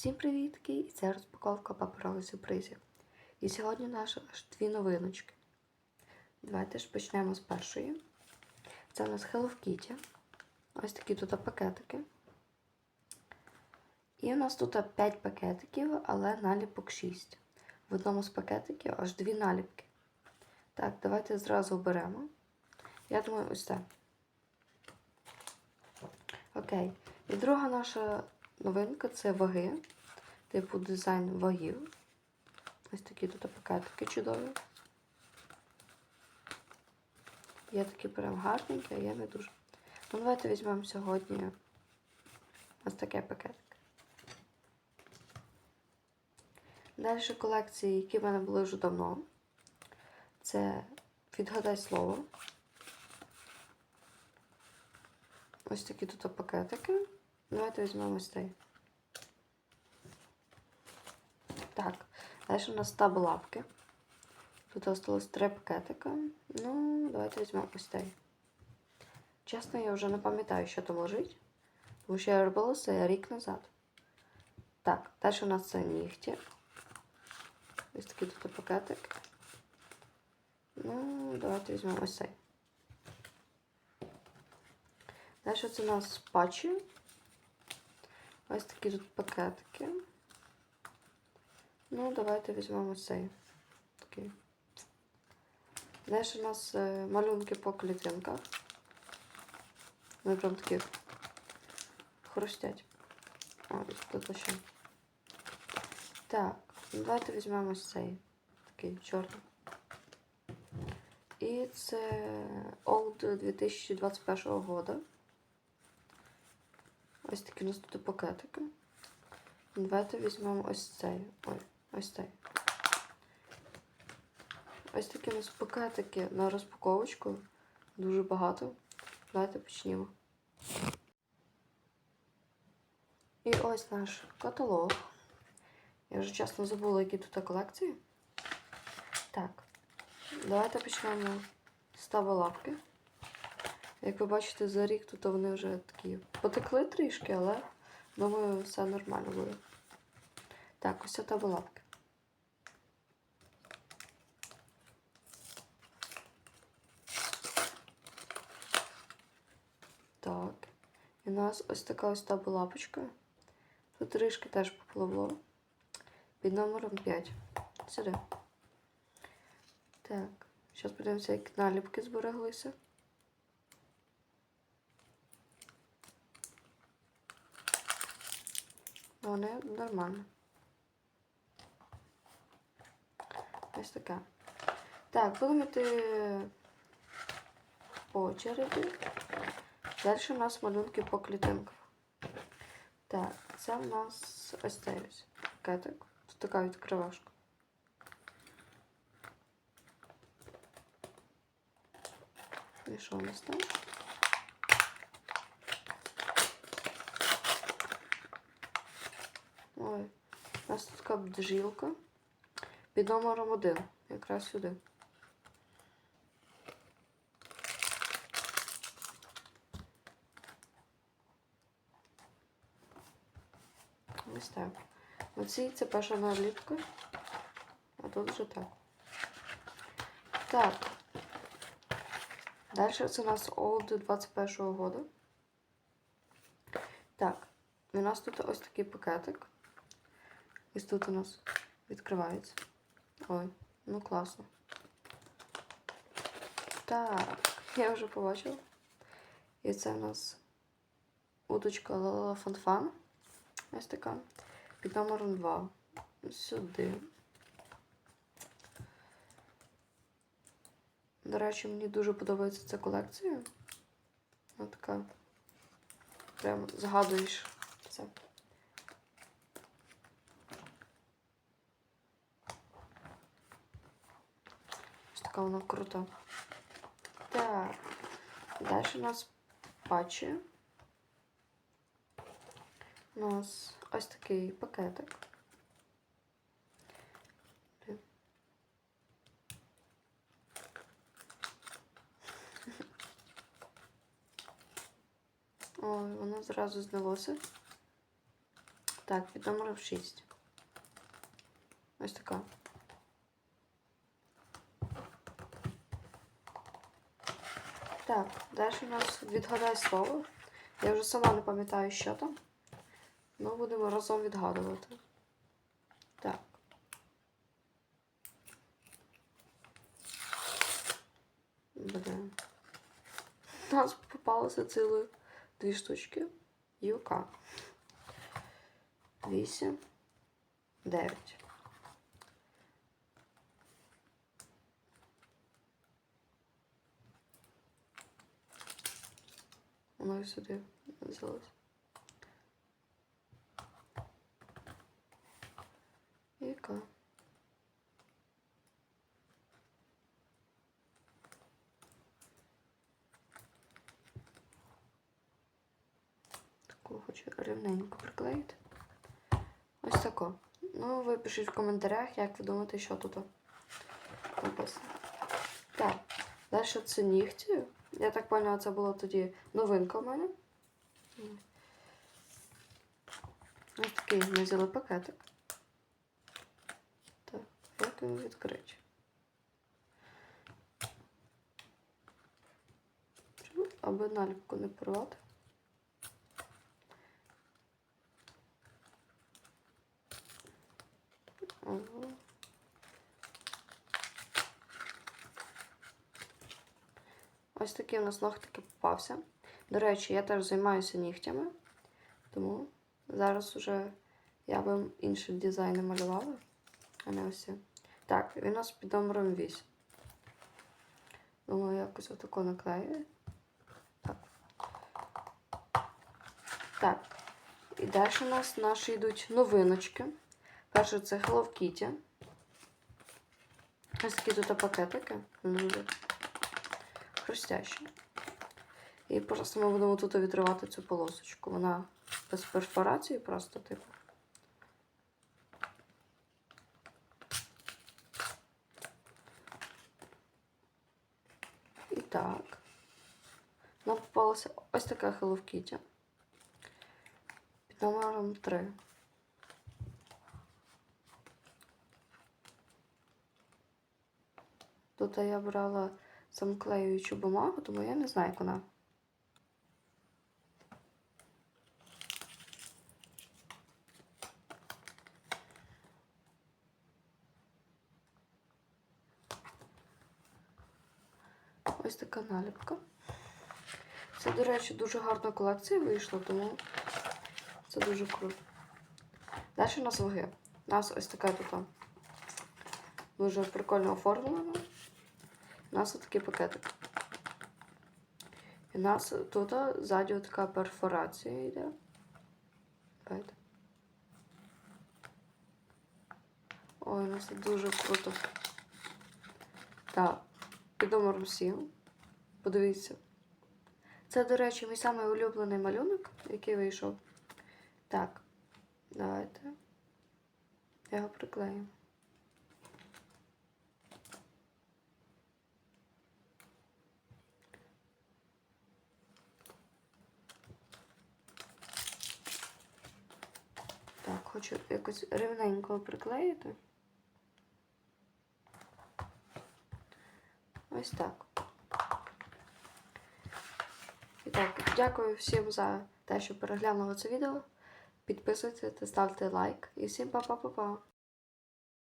Всім привітки! І це розпаковка паперових сюрпризів. І сьогодні наші аж дві новиночки. Давайте ж почнемо з першої. Це у нас Hello Kitty. Ось такі тут пакетики. І у нас тут 5 пакетиків, але наліпок 6. В одному з пакетиків аж дві наліпки. Так, давайте зразу оберемо. Я думаю, ось це. Окей. І друга наша новинка це ваги. Типу дизайн вагів. Ось такі тут пакетики чудові. Є такі прям гарненькі, а є не дуже. Ну, давайте візьмемо сьогодні ось таке пакетик. Далі колекції, які в мене були вже давно. Це відгадай слово. Ось такі тут пакетики. Давайте візьмемо ось цей. Так, далі у нас таб лапки. Тут осталось три пакетика. Ну, давайте візьмемо ось цей. Чесно, я вже не пам'ятаю, що там лежить. Тому що я робила це рік назад. Так, далі у нас це нігті. Ось такий тут пакетик. Ну, давайте візьмемо ось цей. Далі це у нас патчі. Ось такі тут пакетики. Ну, давайте візьмемо цей. Такий. Далі у нас е, малюнки по клітинках. Вони прям такі хрустять. Ось тут ще. Так, ну, давайте візьмемо цей. Такий чорний. І це Old 2021 года. Ось такі у нас тут пакетики. Давайте візьмемо ось цей. Ой, ось цей. Ось такі у нас пакетики на розпаковочку. Дуже багато. Давайте почнімо. І ось наш каталог. Я вже чесно забула, які тут колекції. Так, давайте почнемо з таболапки. Як ви бачите, за рік тут вони вже такі потекли трішки, але думаю, все нормально буде. Так, ось це лапки. Так. І у нас ось така ось лапочка. Тут трішки теж попливло. Під номером 5. Сюди. Так, зараз подивимося, як наліпки збереглися. Вони нормально. Ось таке. Так, будемо йти по очереді. Далі у нас малюнки по клітинках. Так, це у нас ось цей ось пакетик. Тут така відкривашка. І що у нас там? Ой, у нас тут така бджілка під номером один, якраз сюди. Ось так. Оці це перша наліпка, а тут вже так. Так. Далі це у нас Old 21 года. Так, у нас тут ось такий пакетик. Ось тут у нас відкривається. Ой, ну класно. Так, я вже побачила. І це у нас удочка Лала Фанфан. Ось така. Під номером 2. Сюди. До речі, мені дуже подобається ця колекція. Вона така. Прямо згадуєш це. така вона крута. Так. Далі у нас патчі. У нас ось такий пакетик. Ой, воно зразу знялося. Так, під номером 6. Ось така. Так, далі у нас відгадай слово. Я вже сама не пам'ятаю, що там. Ну, будемо разом відгадувати. Так. Блин. У нас попалося цілих дві штучки. Юка. Вісім. Дев'ять. Воно і сюди взялось. Яка? Таку хочу рівненько приклеїти. Ось тако. Ну, ви пишіть в коментарях, як ви думаєте, що тут написано. Так, далі це нігті. Я так поняла, це була тоді новинка в мене. Ось такий ми взяли пакетик. Так, як його відкрити? Аби наліпку не порвати. Ага. Ось такий у нас ногтики попався. До речі, я теж займаюся нігтями, тому зараз уже я би інші дизайни малювала, а не ось. Так, він у нас під номером 8. Думаю, якось отако наклею. Так. Так. І далі у нас наші йдуть новиночки. Перше це Hello Kitty. Ось такі тут пакетики. Вони. І просто ми будемо тут відривати цю полосочку. Вона без перфорації просто, типу. І так. Нам попалася ось така Hello Kitty. Під номером 3. Тут я брала самоклеюючу бумагу, тому я не знаю, як вона. Ось така наліпка. Це, до речі, дуже гарна колекція вийшла, тому це дуже круто. Далі у нас ваги. У нас ось така тут дуже прикольно оформлена. У нас отакий пакетик. І у нас тут ззаді така перфорація йде. Давайте. Ой, у нас це дуже круто. Так, під номером 7. Подивіться. Це, до речі, мій самий улюблений малюнок, який вийшов. Так, давайте. Його приклею. Так, хочу якось рівненько приклеїти. Ось так. І так, дякую всім за те, що переглянули це відео. Підписуйтесь та ставте лайк. І всім па-па-па-па.